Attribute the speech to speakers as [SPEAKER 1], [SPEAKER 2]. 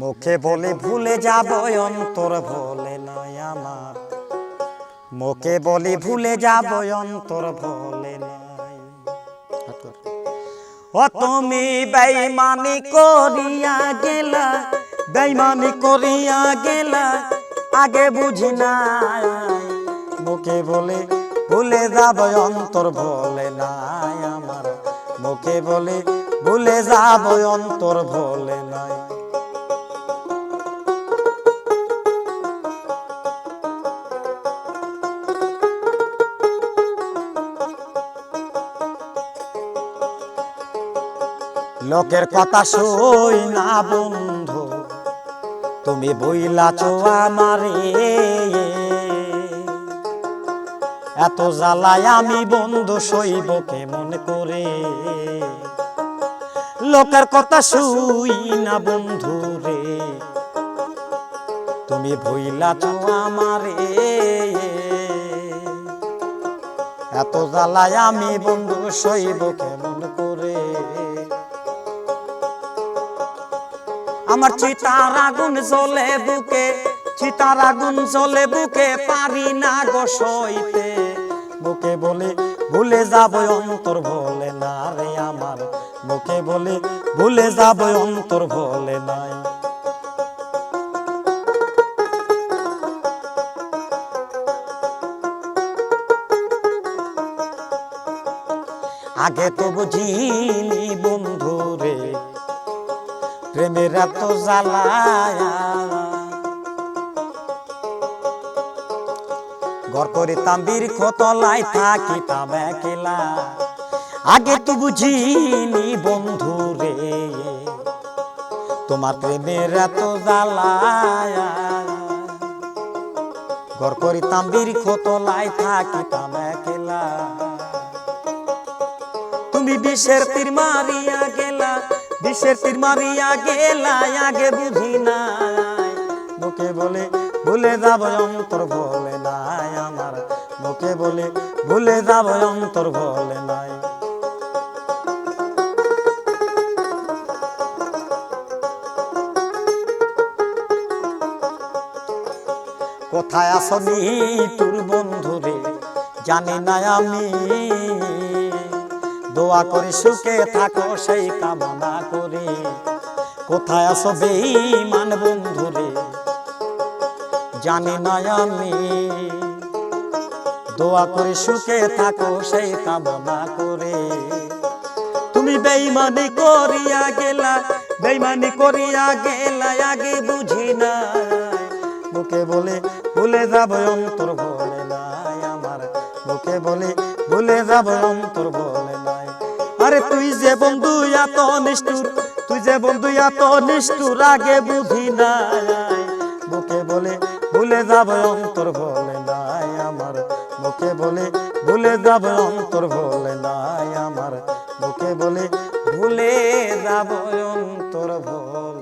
[SPEAKER 1] মুখে বলে ভুলে যাব, অন্তর ভোলে নয় আমার। মুখে বলি ভুলে যাব, অন্তর ভোলে নাই। ও তুমি বেইমানি করিয়া গেলা বেইমানি করিয়া গেলা, আগে বুঝি নাই। মুখে বলে ভুলে যাব, অন্তর ভোলে নাই আমার। মুখে বলে ভুলে যাব, অন্তর ভোলে নাই। লোকের কথা সই না বন্ধু, তুমি বইলাছ আমারে। এত জ্বালায় আমি বন্ধু সইব কেমন করে? লোকের কথা শুই না বন্ধু রে, তুমি ভইলাছ আমারে। এত জ্বালায় আমি বন্ধু সইব কেমন আমার চিতার আগুন জ্বলে বুকে, চিতার আগুন জ্বলে বুকে, পারি না গো সইতে। বুকে বলে, ভুলে যাব অন্তর, ভোলে না রে আমার। মুখে বলে, ভুলে যাব অন্তর, ভোলে নাই। আগে তো বুঝিনি বন্ধু প্রেমের এত জ্বালায়া। ঘর করিতাম বীরখ তলায় থাকিতাম একলা। আগে তো বুঝিনি বন্ধু রে, তোমার প্রেমের এত জ্বালায়া। ঘর করিতাম বীরখ তলায় থাকিতাম একলা। তুমি বিষের তীর মারিয়া গেলা বিষের তীর মারিয়া গেলা, আগে বুঝি নাই। মুখে বলে, ভুলে যাব অন্তর বলে নাই আমার। মুখে বলে, ভুলে যাব অন্তর বলে নাই। কোথায় আসনি তোর বন্ধুরে? জানি না আমি। দোয়া করে, সুখে থাকো, সেই কামনা করি। কোথায় আসো বেঈমান বন্ধুরে? জানি না আমি। দোয়া করে, সুখে থাকো, সেই কামনা করে। তুমি বেইমানি করিয়া গেলা বেইমানি করিয়া গেলা, আগে বুঝি না মুখে বলে, ভুলে যাব, অন্তর বলে নাই আমার। মুখে বলে, ভুলে যাব, অন্তর নাই আরে তুই যে বন্ধু এত নিষ্ঠুর, তুই যে বন্ধু এত নিষ্ঠুর, আগে বুঝি না বুকে বলে, ভুলে যাব অন্তর বলে নাই আমার। বুকে বলে, ভুলে যাব অন্তর বলে নাই আমার। বুকে বলে, ভুলে যাব অন্তর বলে